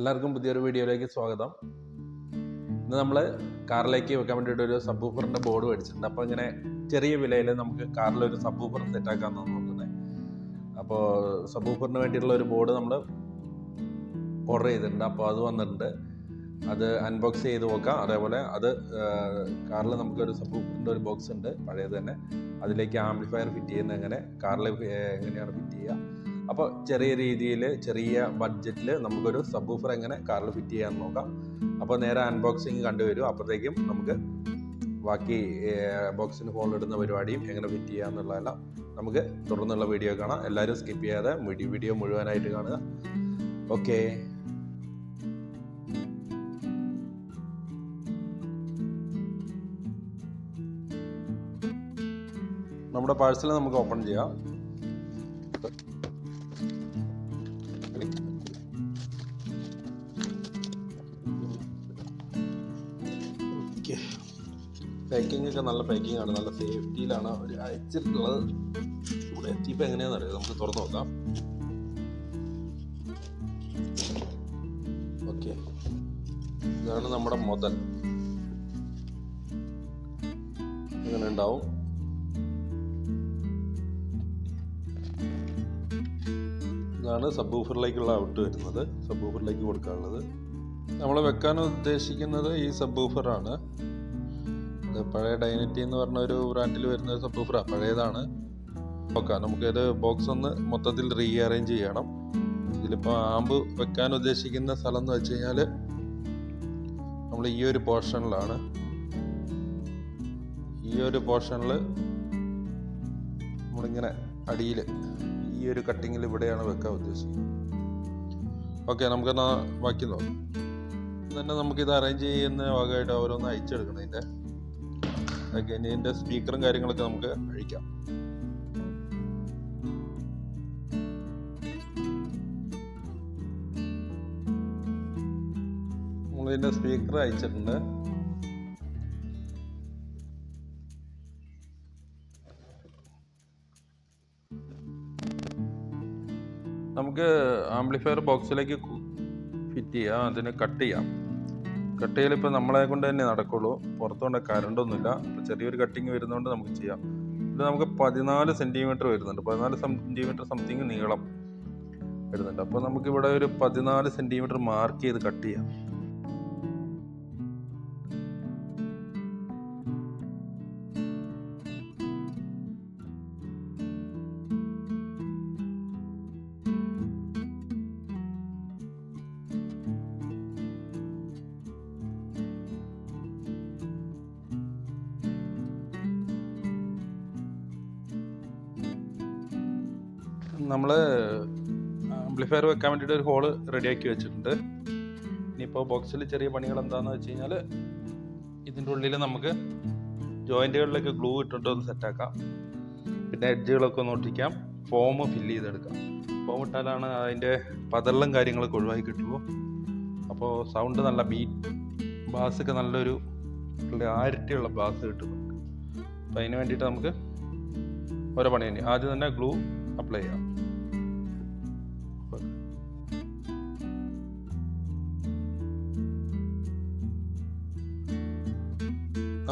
എല്ലാവർക്കും പുതിയൊരു വീഡിയോയിലേക്ക് സ്വാഗതം. ഇന്ന് നമ്മൾ കാറിലേക്ക് വെക്കാൻ വേണ്ടിയിട്ട് ഒരു സബ് ഊഫറിന്റെ ബോർഡ് മേടിച്ചിട്ടുണ്ട്. അപ്പോൾ ഇങ്ങനെ ചെറിയ വിലയിൽ നമുക്ക് കാറിൽ ഒരു സബ് ഊഫർ സെറ്റാക്കാമെന്നാണ് നോക്കുന്നത് അപ്പോൾ സബ് ഊഫറിന് വേണ്ടിയിട്ടുള്ള ഒരു ബോർഡ് നമ്മൾ ഓർഡർ ചെയ്തിട്ടുണ്ട്. അപ്പോൾ അത് വന്നിട്ടുണ്ട്. അത് അൺബോക്സ് ചെയ്ത് നോക്കാം. അതേപോലെ അത് കാറിൽ നമുക്കൊരു സബ് ഊഫറിന്റെ ഒരു ബോക്സ് ഉണ്ട്. പഴയത് തന്നെ. അതിലേക്ക് ആംപ്ലിഫയർ ഫിറ്റ് ചെയ്യുന്ന എങ്ങനെ കാറിൽ എങ്ങനെയാണ് ഫിറ്റ് ചെയ്യുക? അപ്പോൾ ചെറിയ രീതിയിൽ ചെറിയ ബഡ്ജറ്റിൽ നമുക്കൊരു സബ് ഊഫർ എങ്ങനെ കാറിൽ ഫിറ്റ് ചെയ്യാൻ നോക്കാം. അപ്പോൾ നേരെ അൺബോക്സിങ് കണ്ടുവരും. അപ്പോഴത്തേക്കും നമുക്ക് ബാക്കി ബോക്സിന് ഹോൾ ഇടുന്ന പരിപാടിയും എങ്ങനെ ഫിറ്റ് ചെയ്യുക എന്നുള്ളതെല്ലാം നമുക്ക് തുടർന്നുള്ള വീഡിയോ കാണാം. എല്ലാവരും സ്കിപ്പ് ചെയ്യാതെ വീഡിയോ മുഴുവനായിട്ട് കാണുക. ഓക്കേ നമ്മുടെ പാഴ്സൽ നമുക്ക് ഓപ്പൺ ചെയ്യാം. പാക്കിംഗ് ഒക്കെ നല്ല പാക്കിംഗ് ആണ്. നല്ല സേഫ്റ്റിയിലാണ് അവർ അയച്ചിട്ടുള്ളത്. ഇവിടെ എത്തിയപ്പോൾ എങ്ങനെയാണെന്ന് അറിയാം നമുക്ക് തുറന്നു നോക്കാം. ഓക്കെ ഇതാണ് നമ്മുടെ മുതൽ. ഇങ്ങനെ ഉണ്ടാവും. ഇതാണ് സബ് ഊഫറിലേക്കുള്ള ഔട്ട് വരുന്നത്. സബ് ഊഫറിലേക്ക് കൊടുക്കാനുള്ളത്. നമ്മൾ വെക്കാൻ ഉദ്ദേശിക്കുന്നത് ഈ സബ് പഴയ ഡൈനറ്റി എന്ന് പറഞ്ഞ ഒരു ബ്രാൻഡിൽ വരുന്ന ഒരു സബ് ഊഫറാണ് പഴയതാണ്. നോക്കാം നമുക്കത് ബോക്സ് ഒന്ന് മൊത്തത്തിൽ റീ അറേഞ്ച് ചെയ്യണം. ഇതിലിപ്പോൾ ആമ്പ് വെക്കാൻ ഉദ്ദേശിക്കുന്ന സ്ഥലം എന്ന് വെച്ച് കഴിഞ്ഞാൽ നമ്മൾ ഈ ഒരു പോർഷനിലാണ് ഈ ഒരു പോർഷനിൽ നമ്മളിങ്ങനെ അടിയിൽ ഈ ഒരു കട്ടിങ്ങിൽ ഇവിടെയാണ് വെക്കാൻ ഉദ്ദേശിക്കുന്നത്. ഓക്കെ നമുക്കെന്നാ ബാക്കി നോക്കാം. തന്നെ നമുക്കിത് അറേഞ്ച് ചെയ്യുന്ന ഭാഗമായിട്ട് ഓരോന്ന് അയച്ചെടുക്കണം ഇതിന്റെ ഓക്കെ സ്പീക്കറും കാര്യങ്ങളൊക്കെ നമുക്ക് അഴിക്കാം. നമ്മളിതിന്റെ സ്പീക്കർ അയച്ചിട്ടുണ്ട്. നമുക്ക് ആംപ്ലിഫയർ ബോക്സിലേക്ക് ഫിറ്റ് ചെയ്യാം അതിന് കട്ട് ചെയ്യാം. കട്ട് ചെയ്യൽ ഇപ്പോൾ നമ്മളെ കൊണ്ട് തന്നെ നടക്കുള്ളൂ. പുറത്തുകൊണ്ട് കരണ്ടൊന്നുമില്ല. ചെറിയൊരു കട്ടിങ് വരുന്നതുകൊണ്ട് നമുക്ക് ചെയ്യാം. ഇത് നമുക്ക് പതിനാല് സെന്റിമീറ്റർ വരുന്നുണ്ട്. പതിനാല് സെന്റിമീറ്റർ സംതിങ് നീളം വരുന്നുണ്ട്. അപ്പോൾ നമുക്കിവിടെ ഒരു പതിനാല് സെന്റിമീറ്റർ മാർക്ക് ചെയ്ത് കട്ട് ചെയ്യാം. നമ്മൾ ആംപ്ലിഫയർ വെക്കാൻ വേണ്ടിയിട്ട് ഒരു ഹോൾ റെഡിയാക്കി വെച്ചിട്ടുണ്ട്. ഇനിയിപ്പോൾ ബോക്സിൽ ചെറിയ പണികൾ എന്താണെന്ന് വെച്ച് കഴിഞ്ഞാൽ ഇതിന്റെ ഉള്ളിൽ നമുക്ക് ജോയിന്റുകളിലൊക്കെ ഗ്ലൂ ഇട്ടിട്ട് ഒന്ന് സെറ്റാക്കാം പിന്നെ എഡ്ജുകളൊക്കെ ഒന്ന് ഒട്ടിക്കാം. ഫോം ഫില്ല് ചെയ്തെടുക്കാം. ഫോം ഇട്ടാലാണ് അതിന്റെ പതള്ളം കാര്യങ്ങളൊക്കെ ഒഴിവാക്കി കിട്ടുള്ളൂ അപ്പോൾ സൗണ്ട് നല്ല ബീറ്റ് ബാസൊക്കെ നല്ലൊരു ക്ലാരിറ്റിയുള്ള ബാസ് കിട്ടും. അപ്പോൾ അതിന് വേണ്ടിയിട്ട് നമുക്ക് ഓരോ പണി തന്നെ. ആദ്യം തന്നെ ഗ്ലൂ അപ്ലൈ ചെയ്യാം.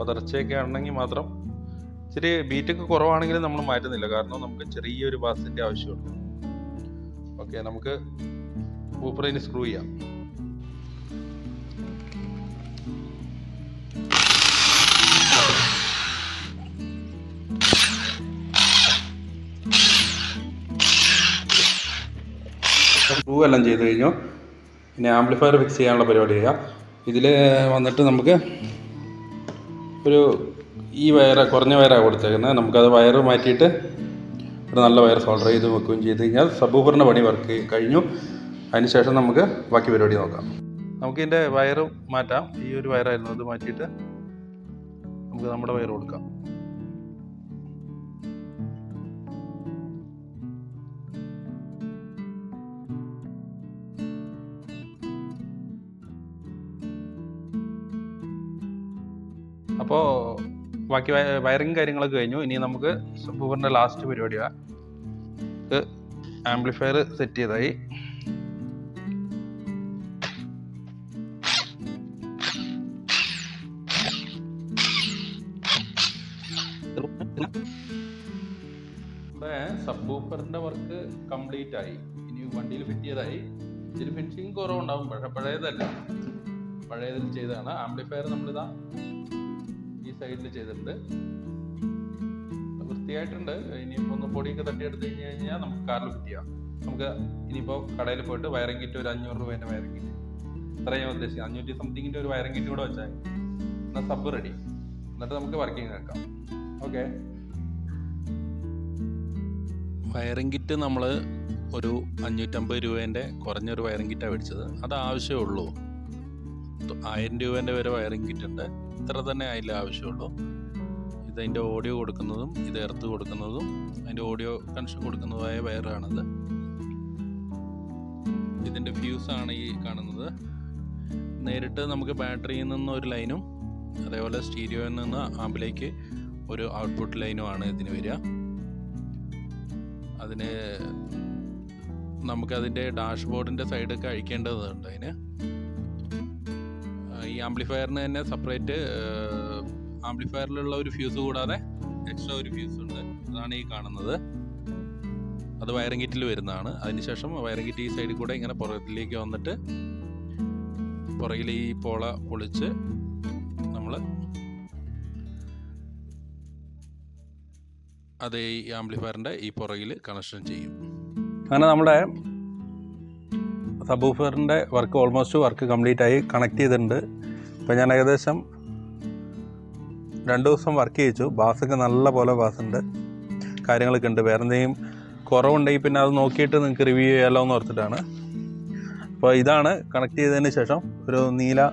പതർച്ചയൊക്കെ ആണെങ്കിൽ മാത്രം ഇച്ചിരി ബീറ്റൊക്കെ കുറവാണെങ്കിലും നമ്മൾ മാറ്റുന്നില്ല. കാരണം നമുക്ക് ചെറിയൊരു ബാസിന്റെ ആവശ്യമുണ്ട്. ഓക്കെ നമുക്ക് ബൂഫറിന് സ്ക്രൂ ചെയ്യാം. സ്ക്രൂ എല്ലാം ചെയ്ത് കഴിഞ്ഞു. പിന്നെ ആംപ്ലിഫയർ ഫിക്സ് ചെയ്യാനുള്ള പരിപാടി ചെയ്യുക ഇതിൽ വന്നിട്ട് നമുക്ക് ഒരു ഈ വയറ് കുറഞ്ഞ വയറാണ് കൊടുത്തേക്കുന്നത്. നമുക്കത് വയറ് മാറ്റിയിട്ട് ഒരു നല്ല വയർ സോൾഡർ ചെയ്ത് വെക്കുകയും ചെയ്ത് കഴിഞ്ഞാൽ സബൂഫറിന്റെ പണി വർക്ക് കഴിഞ്ഞു. അതിനുശേഷം നമുക്ക് ബാക്കി പരിപാടി നോക്കാം. നമുക്കിതിന്റെ വയറ് മാറ്റാം. ഈ ഒരു വയറായിരുന്നു അത് മാറ്റിയിട്ട് നമുക്ക് നമ്മുടെ വയറ് കൊടുക്കാം. അപ്പോൾ ബാക്കി വയറിംഗ് കാര്യങ്ങളൊക്കെ കഴിഞ്ഞു. ഇനി നമുക്ക് സബ്ബൂബറിന്റെ ലാസ്റ്റ് പരിപാടിയാണ് ആംപ്ലിഫയർ സെറ്റ് ചെയ്തായി. സബ്ബൂഫറിന്റെ വർക്ക് കംപ്ലീറ്റ് ആയി. ഇനി വണ്ടിയിൽ ഫിറ്റ് ചെയ്തായി. ഇതിൽ ഫിനിഷിങ് കുറവുണ്ടാവും. പക്ഷെ പഴയതല്ല. പഴയതിൽ ചെയ്തതാണ്. ആംപ്ലിഫയർ നമ്മളിതാ സൈഡിൽ ചെയ്തിട്ടുണ്ട്. വൃത്തിയായിട്ടുണ്ട്. ഇനിയിപ്പോൾ ഒന്ന് പൊടിയൊക്കെ തട്ടിയെടുത്ത് കഴിഞ്ഞ് കഴിഞ്ഞാൽ നമുക്ക് കാറിൽ ഫിറ്റ് ചെയ്യാം. നമുക്ക് ഇനിയിപ്പോൾ കടയിൽ പോയിട്ട് വയറിംഗ് കിറ്റ് ഒരു അഞ്ഞൂറ് രൂപേന്റെ വയറിംഗ് കിറ്റ്. ഇത്രയും ഞാൻ അഞ്ഞൂറ്റി സംതിങ്ങിന്റെ ഒരു വയറിംഗ് കിറ്റ് കൂടെ വെച്ചാൽ എന്നാൽ സബ് റെഡി. എന്നിട്ട് നമുക്ക് വർക്കിംഗ് ആക്കാം ഓക്കെ. വയറിംഗ് കിറ്റ് നമ്മൾ ഒരു അഞ്ഞൂറ്റമ്പത് രൂപേന്റെ കുറഞ്ഞൊരു വയറിംഗ് കിറ്റാണ് മേടിച്ചത്. അത് ആവശ്യമേ ഉള്ളൂ. ആയിരം രൂപേന്റെ വരെ വയറിംഗ് കിറ്റ് ഉണ്ട്. ഇത്ര തന്നെ അതിൽ ആവശ്യമുള്ളൂ. ഇതതിന്റെ ഓഡിയോ കൊടുക്കുന്നതും ഇത് എർത്ത് കൊടുക്കുന്നതും അതിന്റെ ഓഡിയോ കണക്ഷൻ കൊടുക്കുന്നതുമായ വയറാണിത്. ഇതിന്റെ ഫ്യൂസാണ് ഈ കാണുന്നത്. നേരിട്ട് നമുക്ക് ബാറ്ററിയിൽ നിന്ന് ഒരു ലൈനും അതേപോലെ സ്റ്റീരിയോയിൽ നിന്ന് ആമ്പിലേക്ക് ഒരു ഔട്ട്പുട്ട് ലൈനുമാണ് ഇതിന് വരിക. അതിന് നമുക്കതിന്റെ ഡാഷ്ബോർഡിന്റെ സൈഡൊക്കെ അഴിക്കേണ്ടതുണ്ട് അതിന്. ഈ ആംപ്ലിഫയറിന് തന്നെ സെപ്പറേറ്റ് ആംപ്ലിഫയറിലുള്ള ഒരു ഫ്യൂസ് കൂടാതെ എക്സ്ട്രാ ഒരു ഫ്യൂസ് ഉണ്ട്. അതാണ് ഈ കാണുന്നത്. അത് വയറിംഗ് കിറ്റിൽ വരുന്നതാണ്. അതിനുശേഷം വയറിംഗ് കിറ്റ് ഈ സൈഡിൽ കൂടെ ഇങ്ങനെ പുറകിലേക്ക് വന്നിട്ട് പുറകിൽ ഈ പോള പൊളിച്ച് നമ്മൾ അത് ഈ ആംപ്ലിഫയറിന്റെ ഈ പുറകിൽ കണക്ഷൻ ചെയ്യും. അങ്ങനെ നമ്മുടെ സബൂഫറിന്റെ വർക്ക് ഓൾമോസ്റ്റ് വർക്ക് കംപ്ലീറ്റ് ആയി കണക്ട് ചെയ്തിട്ടുണ്ട്. ഇപ്പോൾ ഞാൻ ഏകദേശം രണ്ട് ദിവസം വർക്ക് ചെയ്യിച്ചു. ബാസൊക്കെ നല്ല പോലെ ബാസ് ഉണ്ട് കാര്യങ്ങളൊക്കെ ഉണ്ട്. വേറെ എന്തെങ്കിലും കുറവുണ്ടെങ്കിൽ പിന്നെ അത് നോക്കിയിട്ട് നിങ്ങൾക്ക് റിവ്യൂ ചെയ്യാമല്ലോ എന്ന് ഓർത്തിട്ടാണ്. അപ്പോൾ ഇതാണ് കണക്ട് ചെയ്തതിന് ശേഷം ഒരു നീല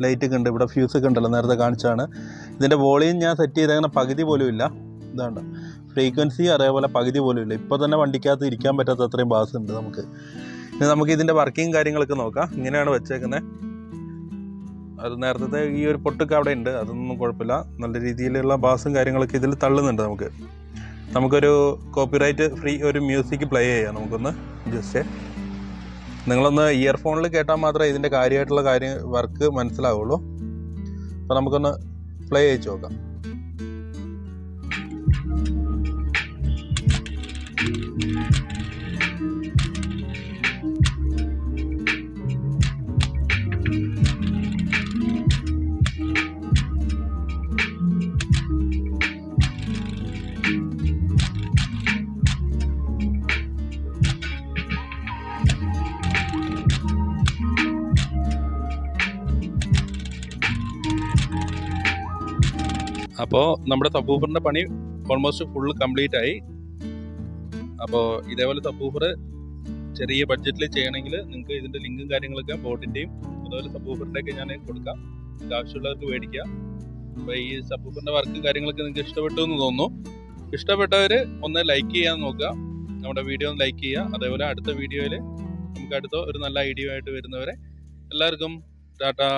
ലൈറ്റ് ഒക്കെ ഉണ്ട്. ഇവിടെ ഫ്യൂസ് ഒക്കെ ഉണ്ടല്ലോ നേരത്തെ കാണിച്ചാണ് ഇതിന്റെ വോളിയം ഞാൻ സെറ്റ് ചെയ്തങ്ങനെ പകുതി പോലും ഇല്ല. ഇതാണ്. ഫ്രീക്വൻസി അതേപോലെ പകുതി പോലും ഇല്ല. ഇപ്പോൾ തന്നെ വണ്ടിക്കകത്ത് ഇരിക്കാൻ പറ്റാത്ത അത്രയും ബാസ് ഉണ്ട് നമുക്ക്. ഇനി നമുക്ക് ഇതിന്റെ വർക്കിംഗ് കാര്യങ്ങളൊക്കെ നോക്കാം. ഇങ്ങനെയാണ് വെച്ചേക്കുന്നത് അത് നേരത്തെ ഈ ഒരു പൊട്ടൊക്കെ അവിടെ ഉണ്ട്. അതൊന്നും കുഴപ്പമില്ല. നല്ല രീതിയിലുള്ള ബാസും കാര്യങ്ങളൊക്കെ ഇതിൽ തള്ളുന്നുണ്ട് നമുക്ക്. നമുക്കൊരു കോപ്പിറൈറ്റ് ഫ്രീ ഒരു മ്യൂസിക് പ്ലേ ചെയ്യാം നമുക്കൊന്ന്. ജസ്റ്റ് നിങ്ങളൊന്ന് ഇയർഫോണിൽ കേട്ടാൽ മാത്രമേ ഇതിന്റെ കാര്യമായിട്ടുള്ള കാര്യം വർക്ക് മനസ്സിലാവുള്ളൂ. അപ്പോൾ നമുക്കൊന്ന് പ്ലേ ചെയ്ത് നോക്കാം. അപ്പോൾ നമ്മുടെ തപ്പൂഫറിന്റെ പണി ഓൾമോസ്റ്റ് ഫുൾ കംപ്ലീറ്റ് ആയി. അപ്പോൾ ഇതേപോലെ തപ്പൂഫർ ചെറിയ ബഡ്ജറ്റിൽ ചെയ്യണമെങ്കിൽ നിങ്ങൾക്ക് ഇതിന്റെ ലിങ്കും കാര്യങ്ങളൊക്കെ ബോട്ടിന്റെയും അതുപോലെ സബൂഫറിന്റെ ഒക്കെ ഞാൻ കൊടുക്കാം. ആവശ്യമുള്ളവർക്ക് മേടിക്കാം. അപ്പോൾ ഈ സബൂഫറിന്റെ വർക്ക് കാര്യങ്ങളൊക്കെ നിങ്ങൾക്ക് ഇഷ്ടപ്പെട്ടു എന്ന് തോന്നുന്നു. ഇഷ്ടപ്പെട്ടവർ ഒന്ന് ലൈക്ക് ചെയ്യാൻ നോക്കുക. നമ്മുടെ വീഡിയോ ഒന്ന് ലൈക്ക് ചെയ്യുക. അതേപോലെ അടുത്ത വീഡിയോയിൽ നമുക്ക് അടുത്ത ഒരു നല്ല ഐഡിയ ആയിട്ട് വരുന്നവരെ എല്ലാവർക്കും ടാറ്റാ.